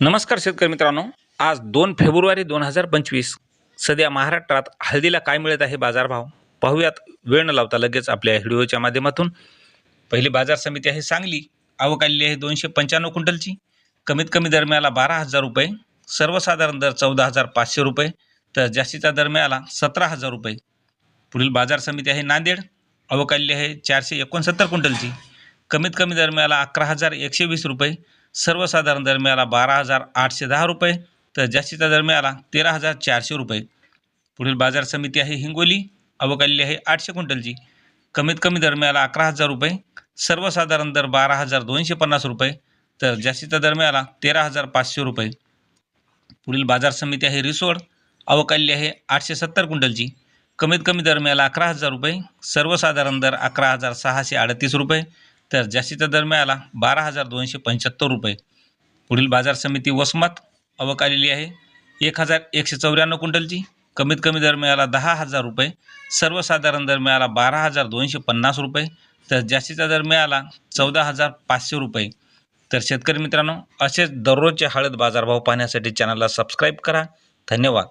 नमस्कार शेतकरी मित्रांनो. आज दोन फेब्रुवारी दोन हजार पंचवीस. सध्या महाराष्ट्रात हळदीला काय मिळत आहे बाजारभाव? पाहूयात. वेळ न लावता लगेच आपल्या व्हिडिओच्या माध्यमातून. पहिली बाजार समिती आहे सांगली. आवक आलेली आहे दोनशे पंच्याण्णव क्विंटलची. कमीत कमी दर मिळाला बारा हजार रुपये. सर्वसाधारण दर चौदा हजार पाचशे रुपये. तर जास्तीचा दर मिळाला सतरा हजार रुपये. पुढील बाजार समिती आहे नांदेड. आवक आलेली आहे चारशे एकोणसत्तर क्विंटलची. कमीत कमी दर मिळाला अकरा हजार एकशे वीस रुपये. सर्वसाधारण दर मिळाला बारा हजार आठशे दहा रुपये तर जास्तीचा दर मिळाला तेरा हजार चारशे रुपये. पुढील बाजार समिती आहे हिंगोली अवकाली आहे आठशे क्विंटलची. कमीत कमी दर मिळाला अकरा हजार रुपये सर्वसाधारण दर बारा हजार दोनशे पन्नास रुपये तर जास्तीचा दर मिळाला तेरा हजार पाचशे रुपये. पुढील बाजार समिती आहे रिसोड अवकाली आहे आठशे सत्तर क्विंटलची. कमीत कमी दर मिळाला अकरा हजार रुपये सर्वसाधारण दर अकरा हजार सहाशे अडतीस रुपये तर जास्तीचा दर मिळाला बारा हजार दोनशे पंच्याहत्तर रुपये. पुढील बाजार समिती वसमत अवकालेली आलेली आहे. एक हजार एकशे चौऱ्याण्णव क्विंटलची. कमीत कमी दर मिळाला दहा हजार रुपये. सर्वसाधारण दर मिळाला बारा हजार दोनशे पन्नास रुपये. तर जास्तीचा दर मिळाला चौदा हजार पाचशे रुपये. तर शेतकरी मित्रांनो असेच दररोजचे हळद बाजारभाव पाहण्यासाठी चॅनलला सबस्क्राईब करा. धन्यवाद.